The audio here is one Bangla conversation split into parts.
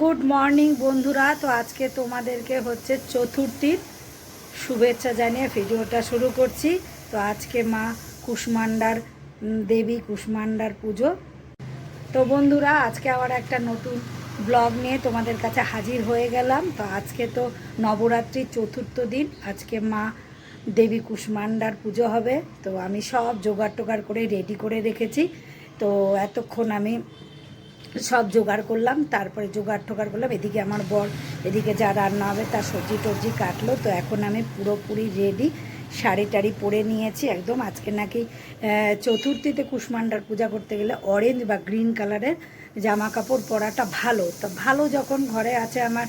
গুড মর্নিং বন্ধুরা। তো আজকে তোমাদেরকে হচ্ছে চতুর্থীর শুভেচ্ছা জানিয়ে ভিডিওটা শুরু করছি। তো আজকে মা কুষ্মান্ডার দেবী কুষ্মান্ডার পুজো। তো বন্ধুরা, আজকে আবার একটা নতুন ব্লগ নিয়ে তোমাদের কাছে হাজির হয়ে গেলাম। তো আজকে তো নবরাত্রির চতুর্থ দিন। আজকে মা দেবী কুষ্মান্ডার পুজো হবে। তো আমি সব জোগাড় টোগাড় করে রেডি করে রেখেছি। তো এতক্ষণ আমি সব জোগাড় করলাম তারপরে জোগাড় টোগাড় করলাম এদিকে আমার বর এদিকে যা রান্না হবে তার সবজি টবজি কাটলো তো এখন আমি পুরোপুরি রেডি শাড়ি টাড়ি পরে নিয়েছি একদম। আজকে নাকি চতুর্থীতে কুষ্মান্ডার পূজা করতে গেলে অরেঞ্জ বা গ্রিন কালারের জামা কাপড় পরাটা ভালো। তো ভালো যখন ঘরে আছে আমার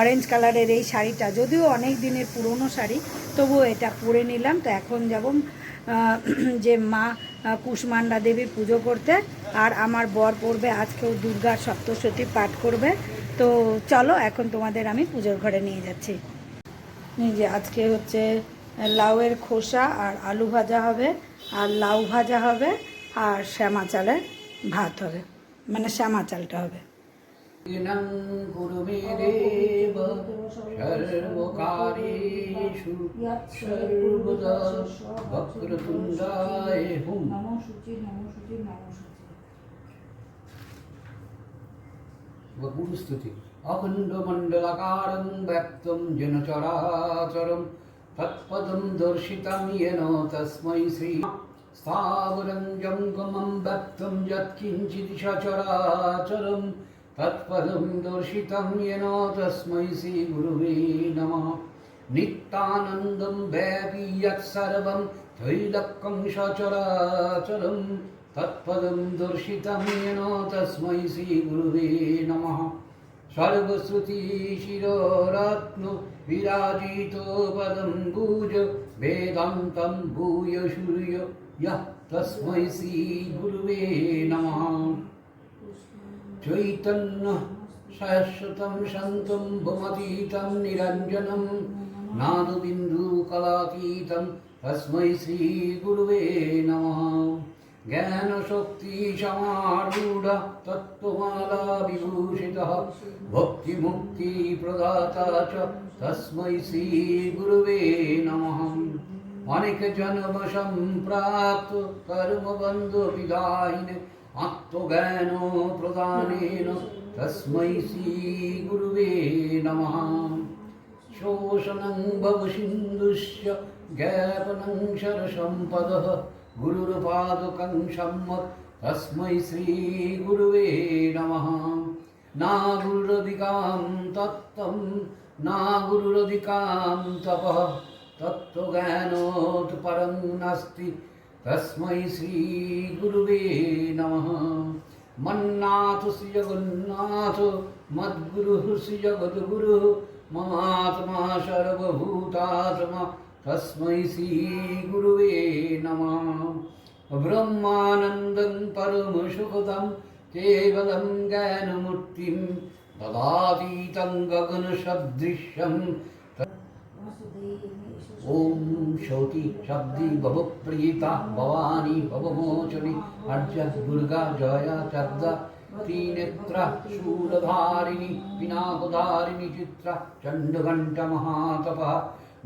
অরেঞ্জ কালারের এই শাড়িটা যদিও অনেক দিনের পুরনো শাড়ি তবুও এটা পরে নিলাম। তো এখন আহ, যে মা কুষ্মান্ডা দেবীর পুজো করতে। আর আমার বর পড়বে, আজকেও দুর্গার সপ্তশতী পাঠ করবে। তো চলো, এখন তোমাদের আমি পুজোর ঘরে নিয়ে যাচ্ছি। যে আজকে হচ্ছে লাউয়ের খোসা আর আলু ভাজা হবে, আর লাউ ভাজা হবে, আর শ্যামা চালের ভাত হবে। মানে শ্যামা চালটা হবে। ইনং গুরুমে দেব সর্বকারীষু সর্বদা বক্রতুণ্ডায় হুম। নমো শুচি নমো শুচি নমো শুচি বা গুরুস্তুতি অখণ্ডমণ্ডলাকারং ব্যক্তম যেন চরাচরম তৎপদম দর্শিতম येन তস্মৈ শ্রী স্থাবরং জঙ্গমম ব্যক্তম যৎকিঞ্চিদিশা চরাচরম তৎপদম দর্শিতম ইন তস্মৈ শ্রী গুরুবে নম নিত্যানন্দম ব্যাপী যৎসর্বম তৈলক্কং সচরাচরম তৎপদম দর্শিতম ইন তস্মৈ শ্রী গুরুবে নম সর্বশ্রুতি শিররত্ন বিরাজিত পদম গুজ বেদান্তম ভূয় সূর্য ইহ তস্মৈ শ্রী গুরুবে নমঃ চৈতন্য শাশ্বতম শান্তম ভুমতীতম নিরঞ্জনম নাদবিন্দু কলাতীতম তস্मै শ্রী গুরুবে নমঃ জ্ঞান শক্তি সমারূঢ় তত্ত্বমালা বিভূষিত ভক্তি মুক্তি প্রদাতা চ তস্मै শ্রী গুরুবে নমঃ অনেক জন্ম সম্প্রাপ্ত কর্মবন্ধ বিদায়িনে আত্মজ্ঞান প্রদানেন তস্मै শ্রীগুরুবে নমঃ শোষণং ভবসিন্ধুশ্চ জ্ঞাপনং সরসম্পদঃ গুরুরপাদকং সম্মত তস্मै শ্রীগুরুবে নমঃ না গুরুরধিকাম তত্ত্বম না গুরুরধিকাম তপঃ তত্ত্বজ্ঞানোৎপরং নাস্তি तस्मै श्रीगुरुवे नमः मन्नाथ श्रीजगन्नाथ मद्गुरुः श्रीजगद्गुरुः ममात्मा सर्वभूतात्मा तस्मै श्रीगुरुवे नमः ब्रह्मानन्दं परमसुखदं केवलं ज्ञानमूर्तिं ददातीतं गगनसदृश्यं ॐ শৌতি शब्दि ভবপ্রিয়িতা ভবানী ভবমোচনী আর্য দুর্গা জয়া চাদ্দা त्रिनेत्रा शूलधारिणी पिनाकधारिणी चित्र चण्डघण्टमहातपः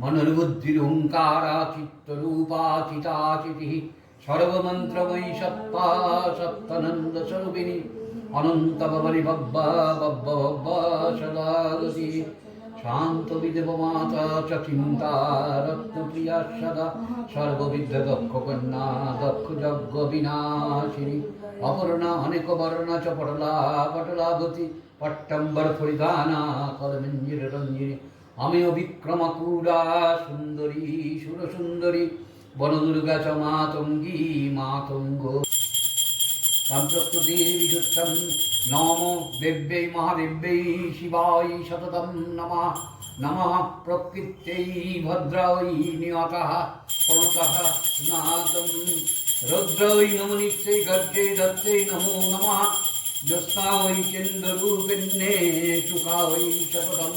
मनर्बुद्धिरुङ्कारा चित्तरूपाचिताचितिः सर्वमन्त्रमयि सत्ता सत्तनन्दस्वरूपिणी अनन्तभवनि बब्बा बब्ब बब्बा सदा সদা সর্ববিদ্য দক্ষ কন্যা দক্ষ যজ্ঞ বিনাশিনী অপর্ণা অনেক বর্ণা চ পটলা পটলাবতী পট্টম্বর পরিধানা কদমঞ্জির রঞ্জিনী আমিও বিক্রমকুরা সুন্দরী সুরসুন্দরী বনদুর্গা চ মাতঙ্গী মাতঙ্গ पञ्चस्तुतिविशुद्धं नमो दिव्य महादिव्यै शिवाय सततं नमः। नमः प्रकृत्यै भद्रायै नियतः प्रणतः स्नातं रुद्रयै नमो नित्यै गर्जै दत्तै नमो नमः। ज्योत्स्नावै चन्द्ररूपिण्ये शुकावै सततं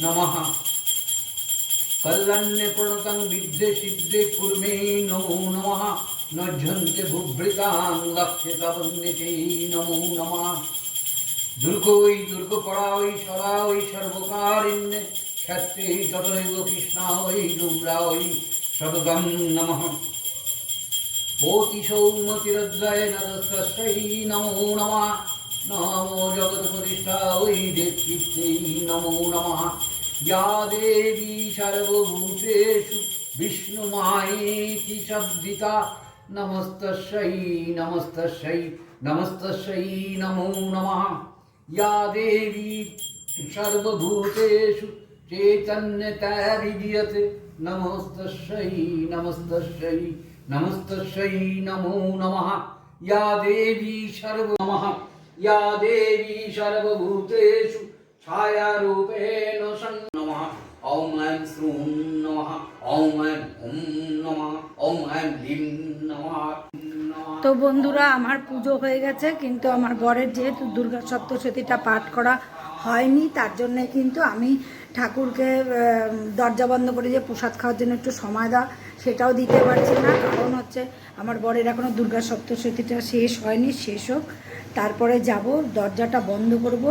नमः। कल्लन्यप्रणतं विद्ये सिद्धे कुर्मे नमो नमः। नज्झन्ते भुभृतां लक्ष्यतवन्निते नमो नमः দুর্গৈ দুর্গপরাই সদাই সর্বকারিণ্যে ক্ষেত্রে ততৈব কৃষ্ণাই দুম্রাই সততম নমঃ অতিসৌমতিরদ্রয় নরস্যৈ নমো নমঃ নমো জগৎপ্রতিষ্ঠাই দেবকীর্ত্যৈ নমো নমঃ या देवी सर्वभूतेषु विष्णुमायेति शब्दिता नमस्तस्यै नमस्तस्यै नमस्तस्यै नमो नमः। या देवी सर्वभूतेषु चैतन्यता विद्यते नमस्तस्यै नमस्तस्यै नमो नमः। या देवी सर्व नमः या देवी सर्वभूतेषु छायारूपेण सन् नमः ॐ ऐं श्रूं नमः, ॐ তো বন্ধুরা, আমার পুজো হয়ে গেছে, কিন্তু আমার বরের যেহেতু দুর্গা সপ্তশতীটা পাঠ করা হয়নি, তার জন্যে কিন্তু আমি ঠাকুরকে দরজা বন্ধ করে যে প্রসাদ খাওয়ার জন্য একটু সময় দেওয়া সেটাও দিতে পারছি না। কারণ হচ্ছে, আমার বরের এখনও দুর্গা সপ্তশতীটা শেষ হয়নি, শেষ হোক। তারপরে যাব, দরজাটা বন্ধ করব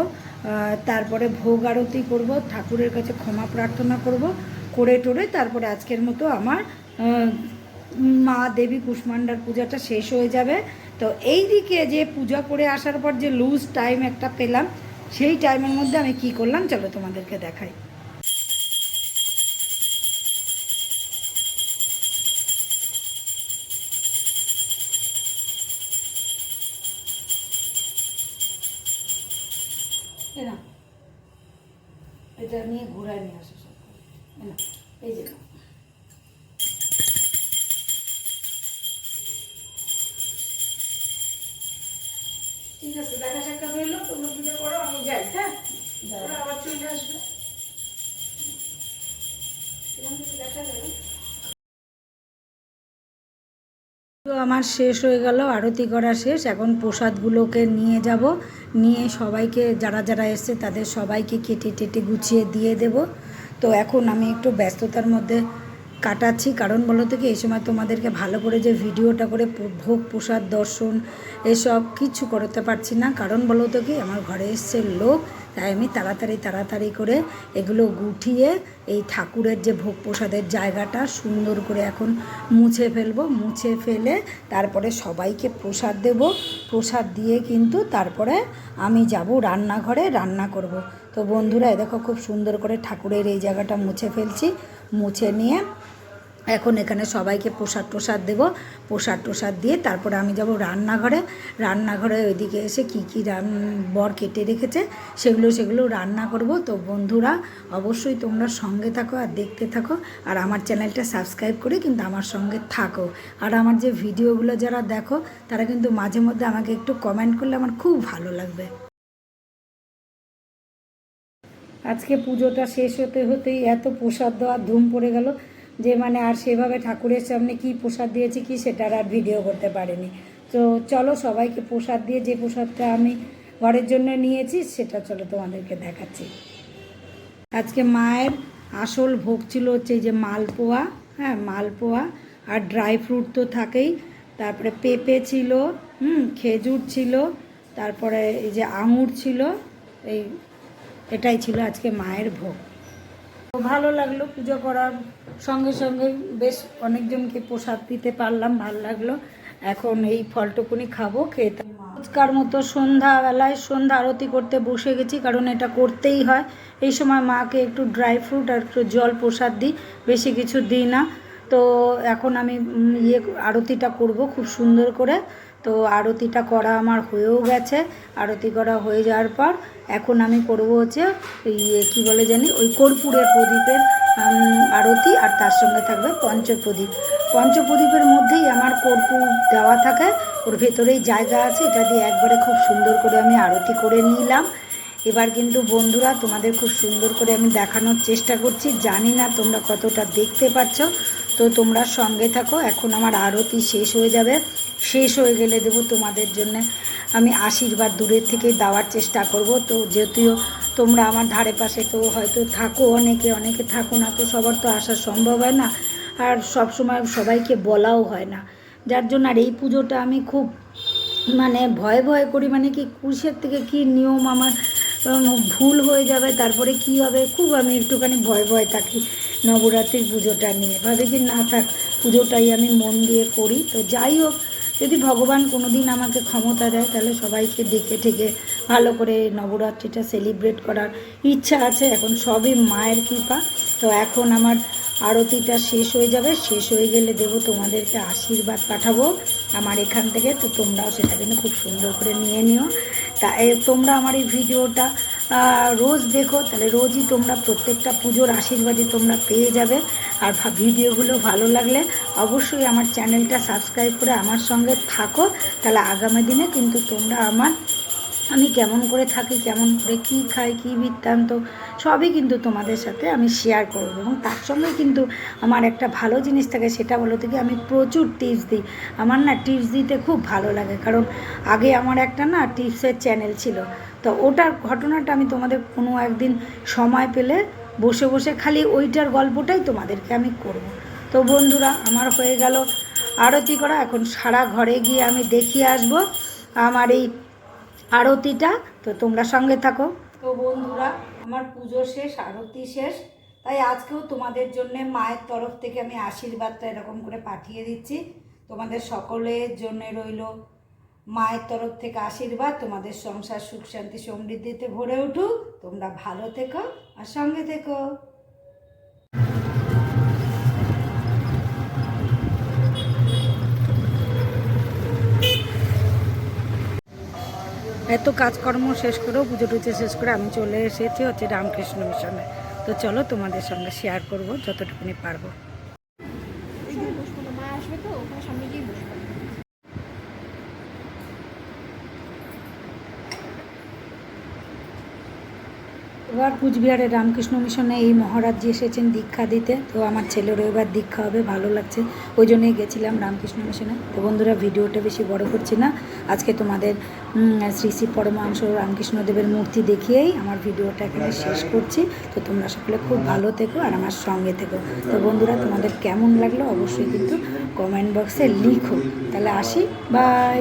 তারপরে ভোগ আরতি করব, ঠাকুরের কাছে ক্ষমা প্রার্থনা করব, করে টোরে তারপরে আজকের মতো আমার মা দেবী কুষ্মান্ডার পূজাটা শেষ হয়ে যাবে। তো এই দিকে যে পূজা করে আসার পর যে লুজ টাইম একটা পেলাম, সেই টাইমের মধ্যে আমি কি করলাম? চলো তোমাদেরকে দেখাই। এটা নিয়ে ঘোরায় নিয়ে আসো সব। এই যে। আমার শেষ হয়ে গেল, আরতি করা শেষ। এখন প্রসাদগুলোকে নিয়ে যাব। নিয়ে সবাইকে, যারা যারা এসছে তাদের সবাইকে কেটে টেটে গুছিয়ে দিয়ে দেব। তো এখন আমি একটু ব্যস্ততার মধ্যে কাটাচ্ছি। কারণ বলো তো কি, এই সময় তোমাদেরকে ভালো করে যে ভিডিওটা করে ভোগ, প্রসাদ, দর্শন, এসব কিছু করতে পারছি না। কারণ বলো তো কি, আমার ঘরে এসছে লোক। তাই আমি তাড়াতাড়ি তাড়াতাড়ি করে এগুলো গুটিয়ে এই ঠাকুরের যে ভোগ প্রসাদের জায়গাটা সুন্দর করে এখন মুছে ফেলব। মুছে ফেলে তারপরে সবাইকে প্রসাদ দেব। প্রসাদ দিয়ে কিন্তু তারপরে আমি যাব রান্নাঘরে রান্না করব। তো বন্ধুরা, এ দেখো খুব সুন্দর করে ঠাকুরের এই জায়গাটা মুছে ফেলছি। মুছে নিয়ে এখন এখানে সবাইকে প্রসাদ টোসাদ দেব। প্রসাদ টোসাদ দিয়ে তারপরে আমি যাব রান্নাঘরে। রান্নাঘরে ওইদিকে এসে কি কি রান, বর কেটে রেখেছে, সেগুলো সেগুলো রান্না করব। তো বন্ধুরা, অবশ্যই তোমরা সঙ্গে থাকো আর দেখতে থাকো। আর আমার চ্যানেলটা সাবস্ক্রাইব করে কিন্তু আমার সঙ্গে থাকো। আর আমার যে ভিডিওগুলো যারা দেখো, তারা কিন্তু মাঝে মধ্যে আমাকে একটু কমেন্ট করলে আমার খুব ভালো লাগবে। আজকে পুজোটা শেষ হতে, হতেই এত প্রসাদ দেওয়ার ধুম পড়ে গেল। যে মানে আর সেভাবে ঠাকুরের সামনে কি প্রসাদ দিয়েছি কি সেটার আর ভিডিও করতে পারেনি। তো চলো সবাইকে প্রসাদ দিয়ে যে প্রসাদটা আমি ঘরের জন্য নিয়েছি সেটা চলো তোমাদেরকে দেখাচ্ছি। আজকে মায়ের আসল ভোগ ছিল হচ্ছে যে মালপোয়া হ্যাঁ মালপোয়া আর ড্রাই ফ্রুট তো থাকেই। তারপরে পেঁপে ছিল, হুম, খেজুর ছিল, তারপরে এই যে আঙুর ছিল, এই এটাই ছিল আজকে মায়ের ভোগ। ভালো লাগল পুজো করার সঙ্গে সঙ্গে বেশ অনেকজনকে প্রসাদ দিতে পারলাম, ভালো লাগল। এখন এই ফলটুকুনি খাব, খেয়ে রোজকার মতো সন্ধ্যাবেলায় সন্ধ্যা আরতি করতে বসে গেছি, কারণ এটা করতেই হয়। এই সময় মাকে একটু ড্রাই ফ্রুট আর একটু জল প্রসাদ দিই, বেশি কিছু দিই না। তো এখন আমি ইয়ে আরতিটা করব খুব সুন্দর করে। তো আরতিটা করা আমার হয়েও গেছে। আরতি করা হয়ে যাওয়ার পর এখন আমি করব হচ্ছে ইয়ে কী বলে জানি? ওই কর্পূরের প্রদীপের আরতি আর তার সঙ্গে থাকবে পঞ্চপ্রদীপ। পঞ্চপ্রদীপের মধ্যেই আমার কর্পূর দেওয়া থাকে। ওর ভেতরেই জায়গা আছে। এটা দিয়ে একবারে খুব সুন্দর করে আমি আরতি করে নিলাম। এবার কিন্তু বন্ধুরা, তোমাদের খুব সুন্দর করে আমি দেখানোর চেষ্টা করছি। জানি না তোমরা কতটা দেখতে পাচ্ছ। তো তোমরা সঙ্গে থাকো। এখন আমার আরতি শেষ হয়ে যাবে। শেষ হয়ে গেলে দেবো তোমাদের জন্য। আমি আশীর্বাদ দূরের থেকে দেওয়ার চেষ্টা করব। তো যেহেতু তোমরা আমার ধারে পাশে তো হয়তো থাকো, অনেকে অনেকে থাকো না, তো সবার তো আসা সম্ভব হয় না। আর সব সময় সবাইকে বলাও হয় না। যার জন্য আর এই পুজোটা আমি খুব মানে ভয় ভয় করি মানে কি কুশের থেকে কি নিয়ম আমার ভুল হয়ে যাবে, তারপরে কি হবে? খুব আমি একটুখানি ভয় ভয় থাকি নবরাত্রির পুজোটা নিয়ে। ভাবে কি না থাক, পুজোটাই আমি মন দিয়ে করি। তো যাই হোক যদি ভগবান কোনো দিন আমাকে ক্ষমতা দেয়, তাহলে সবাইকে ডেকে ঠেকে ভালো করে নবরাত্রিটা সেলিব্রেট করার ইচ্ছা আছে। এখন সবই মায়ের কৃপা। তো এখন আমার আরতিটা শেষ হয়ে যাবে। শেষ হয়ে গেলে দেবো তোমাদেরকে আশীর্বাদ পাঠাবো আমার এখান থেকে। তো তোমরাও সেটা কিন্তু খুব সুন্দর করে নিয়ে নিও। তা তোমরা আমার এই ভিডিওটা রোজ দেখো, তাহলে রোজই তোমরা প্রত্যেকটা পুজোর আশীর্বাদই তোমরা পেয়ে যাবে। আর ভিডিওগুলো ভালো লাগলে অবশ্যই আমার চ্যানেলটা সাবস্ক্রাইব করে আমার সঙ্গে থাকো। তাহলে আগামী দিনে কিন্তু তোমরা আমার, আমি কেমন করে থাকি, কেমন করে কী খাই, কী বৃত্তান্ত, সবই কিন্তু তোমাদের সাথে আমি শেয়ার করব। এবং তার সঙ্গে কিন্তু আমার একটা ভালো জিনিস থাকে, সেটা বলো থেকে আমি প্রচুর টিপস দিই। আমার না টিপস দিতে খুব ভালো লাগে। কারণ আগে আমার একটা না টিপসের চ্যানেল ছিল। তো ওটার ঘটনাটা আমি তোমাদের কোনো একদিন সময় পেলে বসে বসে খালি ওইটার গল্পটাই তোমাদেরকে আমি করব। তো বন্ধুরা, আমার হয়ে গেল আরতি করা। এখন সারা ঘরে গিয়ে আমি দেখিয়ে আসব আমার এই আরতিটা। তো তোমরা সঙ্গে থাকো। তো বন্ধুরা, আমার পুজো শেষ, আরতি শেষ। তাই আজকেও তোমাদের জন্য মায়ের তরফ থেকে আমি আশীর্বাদটা এরকম করে পাঠিয়ে দিচ্ছি। তোমাদের সকলের জন্য রইল মায়ের তরফ থেকে আশীর্বাদ, তোমাদের সংসার সুখ শান্তি সমৃদ্ধিতে ভরে উঠুক। তোমরা ভালো থেকো আর সঙ্গে থেকো। এত কাজকর্ম শেষ করেও পুজো টুজো শেষ করে আমি চলে এসেছি হচ্ছে রামকৃষ্ণ মিশনে। তো চলো তোমাদের সঙ্গে শেয়ার করব যতটুকুনি পারব ওইখানে বসবো না মা আসবে তো ওখানে সামনে গিয়ে বসবো এবার কুচবিহারের রামকৃষ্ণ মিশনে এই মহারাজজি এসেছেন দীক্ষা দিতে। তো আমার ছেলেরও এবার দীক্ষা হবে, ভালো লাগছে। ওই জন্যই গেছিলাম রামকৃষ্ণ মিশনে। তো বন্ধুরা, ভিডিওটা বেশি বড় করছি না। আজকে তোমাদের শ্রী শ্রী পরমাংশ রামকৃষ্ণদেবের মূর্তি দেখিয়েই আমার ভিডিওটা এখানে শেষ করছি। তো তোমরা সকলে খুব ভালো থেকো আর আমার সঙ্গে থেকো। তো বন্ধুরা, তোমাদের কেমন লাগল অবশ্যই কিন্তু কমেন্ট বক্সে লিখো। তাহলে আসি, বাই।